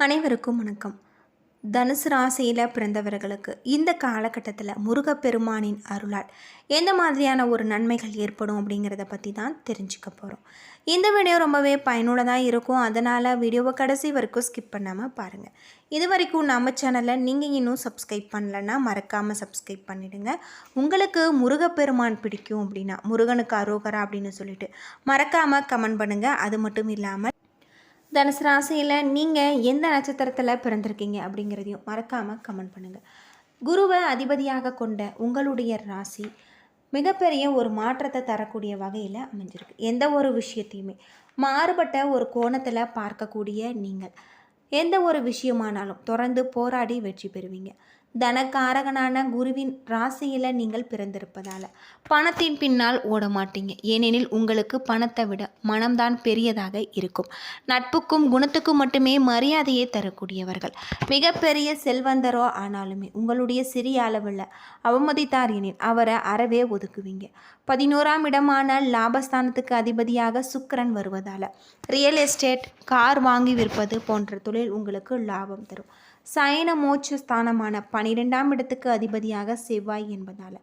அனைவருக்கும் வணக்கம். தனுசு ராசியில் பிறந்தவர்களுக்கு இந்த காலகட்டத்தில் முருகப்பெருமானின் அருளால் எந்த மாதிரியான ஒரு நன்மைகள் ஏற்படும் அப்படிங்கிறத பற்றி தான் தெரிஞ்சுக்க போகிறோம் இந்த வீடியோ ரொம்பவே பயனுள்ளதாக இருக்கும். அதனால் வீடியோவை கடைசி வரைக்கும் ஸ்கிப் பண்ணாமல் பாருங்கள் இது வரைக்கும் நம்ம சேனலை நீங்கள் இன்னும் சப்ஸ்கிரைப் பண்ணலன்னா மறக்காமல் சப்ஸ்கிரைப் பண்ணிடுங்க. உங்களுக்கு முருகப்பெருமான் பிடிக்கும் அப்படின்னா முருகனுக்கு அரோகரா அப்படின்னு சொல்லிட்டு மறக்காமல் கமெண்ட் பண்ணுங்கள் அது மட்டும் இல்லாமல் தனுசு ராசியில் நீங்கள் எந்த நட்சத்திரத்தில் பிறந்திருக்கீங்க அப்படிங்கிறதையும் மறக்காமல் கமெண்ட் பண்ணுங்கள் குருவை அதிபதியாக கொண்ட உங்களுடைய ராசி மிகப்பெரிய ஒரு மாற்றத்தை தரக்கூடிய வகையில் அமைஞ்சிருக்கு. எந்த ஒரு விஷயத்தையுமே. மாறுபட்ட ஒரு கோணத்தில் பார்க்கக்கூடிய நீங்கள். எந்த ஒரு விஷயமானாலும் தொடர்ந்து போராடி வெற்றி பெறுவீங்க. தனக்காரகனான குருவின் ராசியில் நீங்கள் பிறந்திருப்பதால். பணத்தின் பின்னால் ஓட மாட்டீங்க. ஏனெனில் உங்களுக்கு பணத்தை விட மனம்தான் பெரியதாக இருக்கும். நட்புக்கும் குணத்துக்கும் மட்டுமே மரியாதையை தரக்கூடியவர்கள். மிகப்பெரிய செல்வந்தரோ ஆனாலுமே உங்களுடைய சிறிய அளவில் அவமதித்தார் எனில் அவரை அறவே ஒதுக்குவீங்க. பதினோராம் இடமான லாபஸ்தானத்துக்கு அதிபதியாக சுக்கரன் வருவதால் ரியல் எஸ்டேட் கார் வாங்கி விற்பது போன்ற தொழில் உங்களுக்கு லாபம் தரும். சயன மோட்ச ஸ்தானமான பனிரெண்டாம் இடத்துக்கு அதிபதியாக செவ்வாய் என்பதால்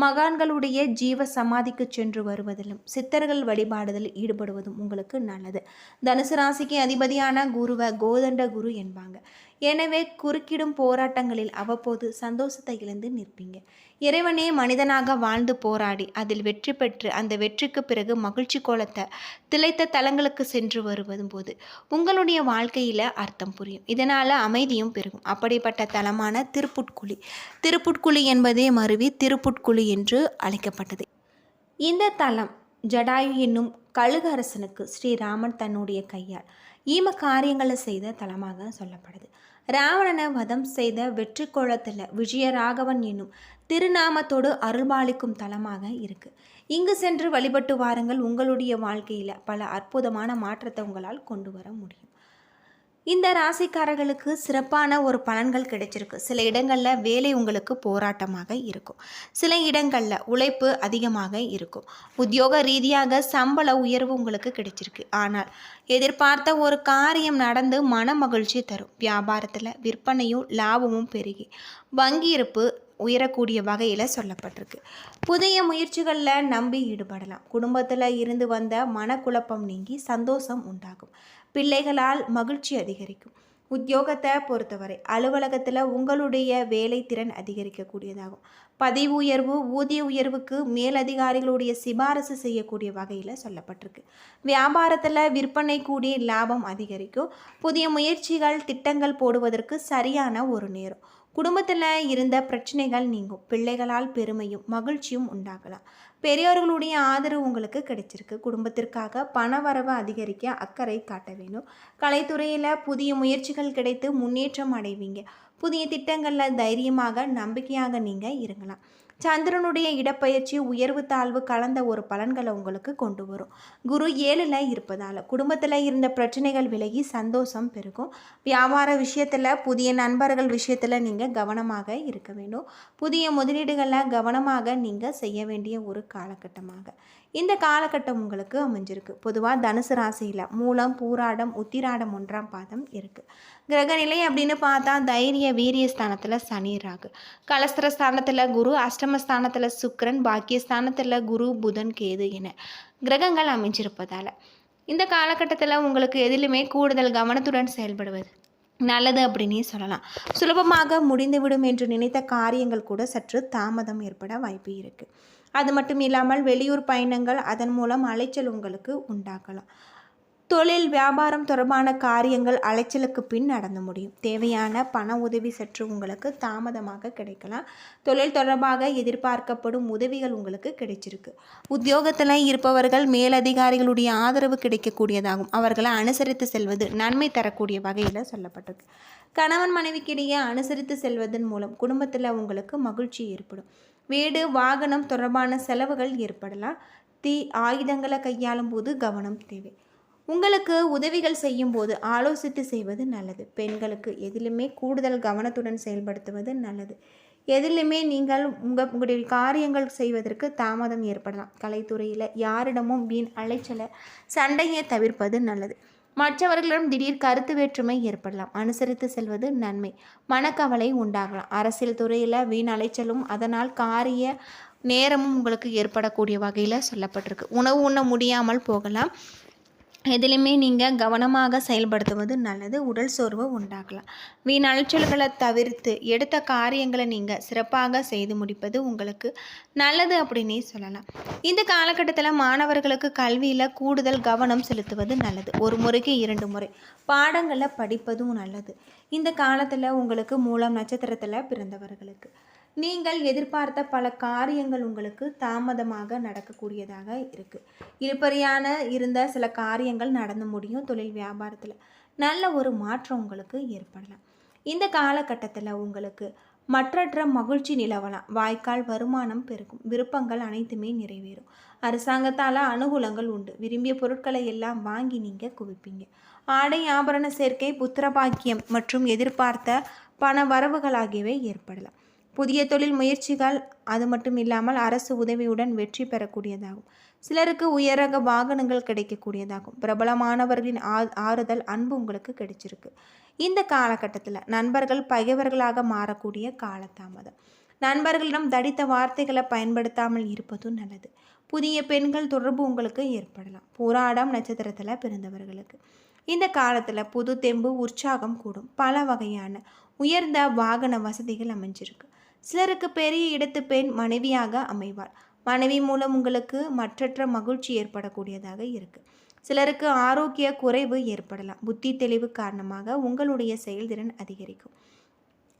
மகான்களுடைய ஜீவ சமாதிக்கு சென்று வருவதிலும் சித்தர்கள் வழிபாடுதலில் ஈடுபடுவதும் உங்களுக்கு நல்லது. தனுசு ராசிக்கு அதிபதியான குருவை கோதண்ட குரு என்பாங்க. எனவே குறுக்கிடும் போராட்டங்களில் அவ்வப்போது சந்தோஷத்தை இழந்து நிற்பீங்க. இறைவனே மனிதனாக வாழ்ந்து போராடி அதில் வெற்றி பெற்று அந்த வெற்றிக்கு பிறகு மகிழ்ச்சி கோலத்தை திளைத்த தலங்களுக்கு சென்று வருவதும் போது உங்களுடைய வாழ்க்கையில் அர்த்தம் புரியும். இதனால் அமைதியும் பெருகும். அப்படிப்பட்ட தலமான திருப்புட்குழி. திருப்புட்குழி என்பதே மருவி திருப்புட்குழி என்று அழைக்கப்பட்டது. இந்த தலம் ஜடாயு என்னும் கழுகரசனுக்கு ஸ்ரீராமன் தன்னுடைய கையால் ஈம காரியங்களை செய்த தலமாக சொல்லப்படுது. ராவணனை வதம் செய்த வெற்றி கோலத்தில் விஜயராகவன் என்னும் திருநாமத்தோடு அருள்பாலிக்கும் தலமாக இருக்கு. இங்கு சென்று வழிபட்டு வாருங்கள் உங்களுடைய வாழ்க்கையில் பல அற்புதமான மாற்றத்தை உங்களால் கொண்டு வர முடியும். இந்த ராசிக்காரர்களுக்கு சிறப்பான ஒரு பலன்கள் கிடைச்சிருக்கு. சில இடங்களில் வேலை உங்களுக்கு போராட்டமாக இருக்கும். சில இடங்களில் உழைப்பு அதிகமாக இருக்கும். உத்தியோக ரீதியாக சம்பள உயர்வு உங்களுக்கு கிடைச்சிருக்கு. ஆனால் எதிர்பார்த்த ஒரு காரியம் நடந்து மன மகிழ்ச்சி தரும். வியாபாரத்தில் விற்பனையும் லாபமும் பெருகி வங்கி இருப்பு உயரக்கூடிய வகையில் சொல்லப்பட்டிருக்கு. புதிய முயற்சிகளில் நம்பி ஈடுபடலாம். குடும்பத்தில் இருந்து வந்த மனக்குழப்பம் நீங்கி சந்தோஷம் உண்டாகும். பிள்ளைகளால் மகிழ்ச்சி அதிகரிக்கும். உத்தியோகத்தை பொறுத்தவரை அலுவலகத்தில் உங்களுடைய வேலை திறன் அதிகரிக்கக்கூடியதாகும். பதவி உயர்வு ஊதிய உயர்வுக்கு மேலதிகாரிகளுடைய சிபாரசு செய்யக்கூடிய வகையில் சொல்லப்பட்டிருக்கு. வியாபாரத்தில் விற்பனை கூடிய லாபம் அதிகரிக்கும். புதிய முயற்சிகள் திட்டங்கள் போடுவதற்கு சரியான ஒரு நேரம். குடும்பத்தில் இருந்த பிரச்சனைகள் நீங்கும். பிள்ளைகளால் பெருமையும் மகிழ்ச்சியும் உண்டாகலாம். பெரியவர்களுடைய ஆதரவு உங்களுக்கு கிடைச்சிருக்கு. குடும்பத்திற்காக பண வரவு அதிகரிக்க அக்கறை காட்ட வேணும் கலைத்துறையில் புதிய முயற்சிகள் கிடைத்து முன்னேற்றம் அடைவீங்க. புதிய திட்டங்களில் தைரியமாக நம்பிக்கையாக நீங்கள் இருங்கலாம். சந்திரனுடைய இடப்பெயர்ச்சி உயர்வு தாழ்வு கலந்த ஒரு பலன்களை உங்களுக்கு கொண்டு வரும். குரு ஏழில் இருப்பதால் குடும்பத்தில் இருந்த பிரச்சனைகள் விலகி சந்தோஷம் பெருகும். வியாபார விஷயத்தில் புதிய நண்பர்கள் விஷயத்தில் நீங்கள் கவனமாக இருக்க வேண்டும். புதிய முதலீடுகளில் கவனமாக நீங்கள் செய்ய வேண்டிய ஒரு காலகட்டமாக. இந்த காலகட்டம் உங்களுக்கு அமைஞ்சிருக்கு. பொதுவாக தனுசு ராசியில் மூலம் பூராடம் உத்திராடம் ஒன்றாம் பாதம் இருக்குது கிரகநிலை அப்படின்னு பார்த்தா தைரிய வீரிய ஸ்தானத்தில் சனி ராகு. கலஸ்திர ஸ்தானத்தில் குரு அஷ்டமஸ்தானத்தில் சுக்கரன் பாக்கியஸ்தானத்தில் குரு புதன் கேது என கிரகங்கள் அமைஞ்சிருப்பதால். இந்த காலகட்டத்தில் உங்களுக்கு எதிலுமே கூடுதல் கவனத்துடன் செயல்படுவது நல்லது அப்படின்னே சொல்லலாம். சுலபமாக முடிந்துவிடும் என்று நினைத்த காரியங்கள் கூட சற்று தாமதம் ஏற்பட வாய்ப்பு இருக்குது அது மட்டும் இல்லாமல் வெளியூர் பயணங்கள் அதன் மூலம் அலைச்சல் உங்களுக்கு உண்டாகலாம். தொழில் வியாபாரம் தொடர்பான காரியங்கள் அலைச்சலுக்கு பின் நடந்து முடியும். தேவையான பண உதவி சற்று உங்களுக்கு தாமதமாக கிடைக்கலாம். தொழில் தொடர்பாக எதிர்பார்க்கப்படும் உதவிகள் உங்களுக்கு கிடைச்சிருக்கு. உத்தியோகத்தில் இருப்பவர்கள் மேலதிகாரிகளுடைய ஆதரவு கிடைக்கக்கூடியதாகும். அவர்களை அனுசரித்து செல்வது நன்மை தரக்கூடிய வகையில் சொல்லப்பட்டிருக்கு. கணவன் மனைவிக்கிடையே அனுசரித்து செல்வதன் மூலம் குடும்பத்தில் உங்களுக்கு மகிழ்ச்சி ஏற்படும். வீடு வாகனம் தொடர்பான செலவுகள் ஏற்படலாம். தீ ஆயுதங்களை கையாளும் போது கவனம் தேவை. உங்களுக்கு உதவிகள் செய்யும் போது ஆலோசித்து செய்வது நல்லது. பெண்களுக்கு எதிலுமே கூடுதல் கவனத்துடன் செயல்படுத்துவது நல்லது. எதிலுமே நீங்கள் உங்கள் உங்களுடைய காரியங்கள் செய்வதற்கு தாமதம் ஏற்படலாம். கலைத்துறையில் யாரிடமும் வீண் அலைச்சலை சண்டையை தவிர்ப்பது நல்லது. மற்றவர்களிடம் திடீர் கருத்து வேற்றுமை ஏற்படலாம். அனுசரித்து செல்வது நன்மை. மனக்கவலை உண்டாகலாம். அரசியல் துறையில் வீண் அலைச்சலும் அதனால் காரிய நேரமும் உங்களுக்கு ஏற்படக்கூடிய வகையில் சொல்லப்பட்டிருக்கு. உணவு உண்ண முடியாமல் போகலாம். எதிலுமே நீங்கள் கவனமாக செயல்படுத்துவது நல்லது. உடல் சோர்வை உண்டாகலாம். வீண் அலைச்சல்களை தவிர்த்து எடுத்த காரியங்களை நீங்கள் சிறப்பாக செய்து முடிப்பது உங்களுக்கு நல்லது அப்படின்னே சொல்லலாம். இந்த காலகட்டத்தில் மாணவர்களுக்கு கல்வியில் கூடுதல் கவனம் செலுத்துவது நல்லது. ஒரு முறைக்கு இரண்டு முறை. பாடங்களை படிப்பதும் நல்லது. இந்த காலத்தில் உங்களுக்கு மூலம் நட்சத்திரத்தில் பிறந்தவர்களுக்கு. நீங்கள் எதிர்பார்த்த பல காரியங்கள் உங்களுக்கு தாமதமாக நடக்கக்கூடியதாக இருக்குது இழுப்பறியான இருந்த சில காரியங்கள் நடந்து முடியும் தொழில் வியாபாரத்தில். நல்ல ஒரு மாற்றம் உங்களுக்கு ஏற்படலாம். இந்த காலகட்டத்தில் உங்களுக்கு மற்றற்ற மகிழ்ச்சி நிலவலாம். வாய்க்கால் வருமானம் பெருகும். விருப்பங்கள் அனைத்துமே நிறைவேறும். அரசாங்கத்தால் அனுகூலங்கள் உண்டு. விரும்பிய பொருட்களை எல்லாம் வாங்கி நீங்கள் குவிப்பீங்க. ஆடை ஆபரண சேர்க்கை புத்திரபாக்கியம் மற்றும் எதிர்பார்த்த பண வரவுகள் ஆகியவை ஏற்படலாம். புதிய தொழில் முயற்சிகள் அது மட்டும் இல்லாமல் அரசு உதவியுடன் வெற்றி பெறக்கூடியதாகும். சிலருக்கு உயரக வாகனங்கள் கிடைக்கக்கூடியதாகும். பிரபலமானவர்களின் ஆ ஆறுதல் அன்பு உங்களுக்கு கிடைச்சிருக்கு. இந்த காலகட்டத்தில் நண்பர்கள் பகைவர்களாக மாறக்கூடிய காலதாமதம். நண்பர்களிடம் தடித்த வார்த்தைகளை பயன்படுத்தாமல் இருப்பதும் நல்லது. புதிய பெண்கள் தொடர்பு உங்களுக்கு ஏற்படலாம். போராடம் நட்சத்திரத்தில் பிறந்தவர்களுக்கு. இந்த காலத்தில் புது தெம்பு உற்சாகம் கூடும். பல வகையான உயர்ந்த வாகன வசதிகள் அமைஞ்சிருக்கு. சிலருக்கு பெரிய இடத்து பெண் மனைவியாக அமைவார் மனைவி மூலம் உங்களுக்கு மற்றற்ற மகிழ்ச்சி ஏற்படக்கூடியதாக இருக்குது சிலருக்கு ஆரோக்கிய குறைவு ஏற்படலாம். புத்தி தெளிவு காரணமாக உங்களுடைய செயல்திறன் அதிகரிக்கும்.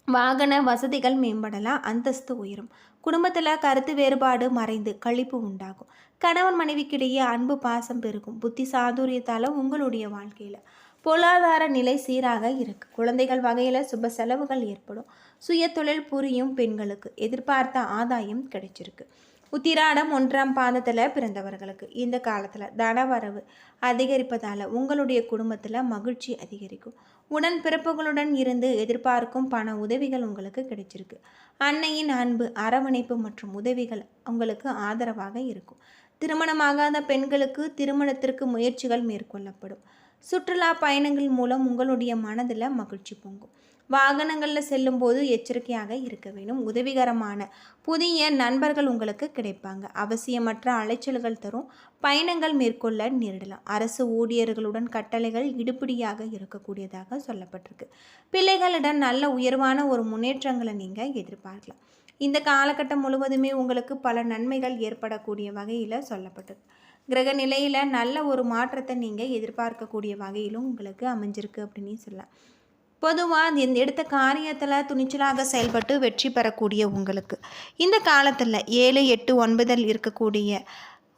வாகன வசதிகள் மேம்படலாம். அந்தஸ்து உயரும். குடும்பத்தில் கருத்து வேறுபாடு மறைந்து கழிப்பு உண்டாகும். கணவன் மனைவிக்கிடையே அன்பு பாசம் பெருகும். புத்தி சாதுரியத்தால் உங்களுடைய வாழ்க்கையில் பொருளாதார நிலை சீராக இருக்கு. குழந்தைகள் வகையில் சுப செலவுகள் ஏற்படும். சுய தொழில் புரியும் பெண்களுக்கு எதிர்பார்த்த ஆதாயம் கிடைச்சிருக்கு. உத்திராடம் ஒன்றாம் பாதத்தில் பிறந்தவர்களுக்கு இந்த காலத்தில் தனவரவு அதிகரிப்பதால் உங்களுடைய குடும்பத்தில் மகிழ்ச்சி அதிகரிக்கும். உடன் பிறப்புகளுடன் இருந்து எதிர்பார்க்கும் பண உதவிகள் உங்களுக்கு கிடைச்சிருக்கு. அன்னையின் அன்பு அரவணைப்பு மற்றும் உதவிகள் உங்களுக்கு ஆதரவாக இருக்கும். திருமணமாகாத பெண்களுக்கு திருமணத்திற்கு முயற்சிகள் மேற்கொள்ளப்படும். சுற்றுலா பயணங்கள் மூலம் உங்களுடைய மனதில் மகிழ்ச்சி பொங்கும். வாகனங்களில் செல்லும்போது எச்சரிக்கையாக இருக்க வேண்டும். உதவிகரமான புதிய நண்பர்கள் உங்களுக்கு கிடைப்பாங்க. அவசியமற்ற அலைச்சல்கள் தரும். பயணங்கள் மேற்கொள்ள நேரிடலாம். அரசு ஊழியர்களுடன் கட்டளைகள் இடுபடியாக இருக்கக்கூடியதாக சொல்லப்பட்டிருக்கு. பிள்ளைகளிடம் நல்ல உயர்வான ஒரு முன்னேற்றங்களை நீங்கள் எதிர்பார்க்கலாம். இந்த காலகட்டம் முழுவதுமே உங்களுக்கு பல நன்மைகள் ஏற்படக்கூடிய வகையில் சொல்லப்பட்டிருக்கு. கிரக நிலையில் நல்ல ஒரு மாற்றத்தை நீங்கள் எதிர்பார்க்கக்கூடிய வகையிலும் உங்களுக்கு அமைஞ்சிருக்கு அப்படின்னு சொல்லலாம். பொதுவாக இந்த எடுத்த காரியத்தில் துணிச்சலாக செயல்பட்டு வெற்றி பெறக்கூடிய உங்களுக்கு. இந்த காலத்தில் ஏழு எட்டு ஒன்பதில் இருக்கக்கூடிய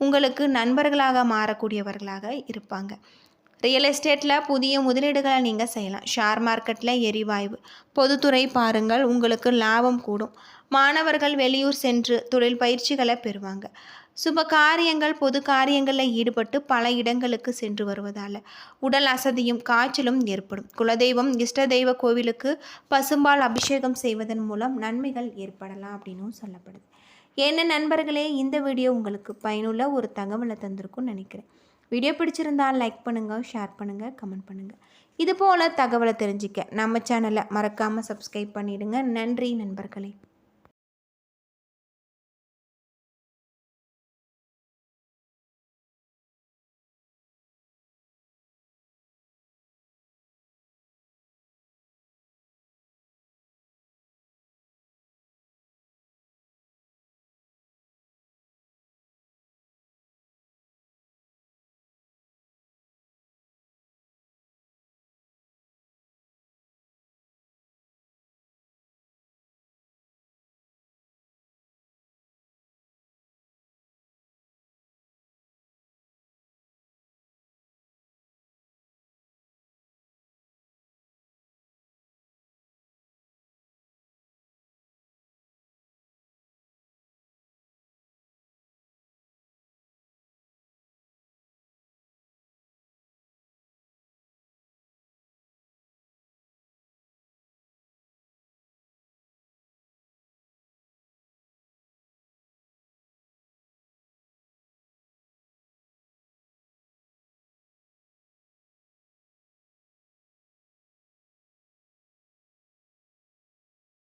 உங்களுக்கு நண்பர்களாக மாறக்கூடியவர்களாக இருப்பாங்க. ரியல் எஸ்டேட்டில் புதிய முதலீடுகளை நீங்கள் செய்யலாம். ஷேர் மார்க்கெட்டில் எரிவாயு பொதுத்துறை பாருங்கள் உங்களுக்கு லாபம் கூடும். மாணவர்கள் வெளியூர் சென்று தொழில் பயிற்சிகளை பெறுவாங்க. சுப காரியங்கள் பொது காரியங்களில் ஈடுபட்டு பல இடங்களுக்கு சென்று வருவதால் உடல் அசதியும் காய்ச்சலும் ஏற்படும். குலதெய்வம் இஷ்ட தெய்வ கோவிலுக்கு பசும்பால் அபிஷேகம் செய்வதன் மூலம் நன்மைகள் ஏற்படலாம் அப்படின்னும் சொல்லப்படுது. என்ன நண்பர்களே இந்த வீடியோ உங்களுக்கு பயனுள்ள ஒரு தகவலை தந்திருக்கும்னு நினைக்கிறேன். வீடியோ பிடிச்சிருந்தால் லைக் பண்ணுங்கள் ஷேர் பண்ணுங்கள் கமெண்ட் பண்ணுங்கள் இது போல் தகவலை தெரிஞ்சிக்க நம்ம சேனலை மறக்காமல் சப்ஸ்கிரைப் பண்ணிவிடுங்க நன்றி நண்பர்களே.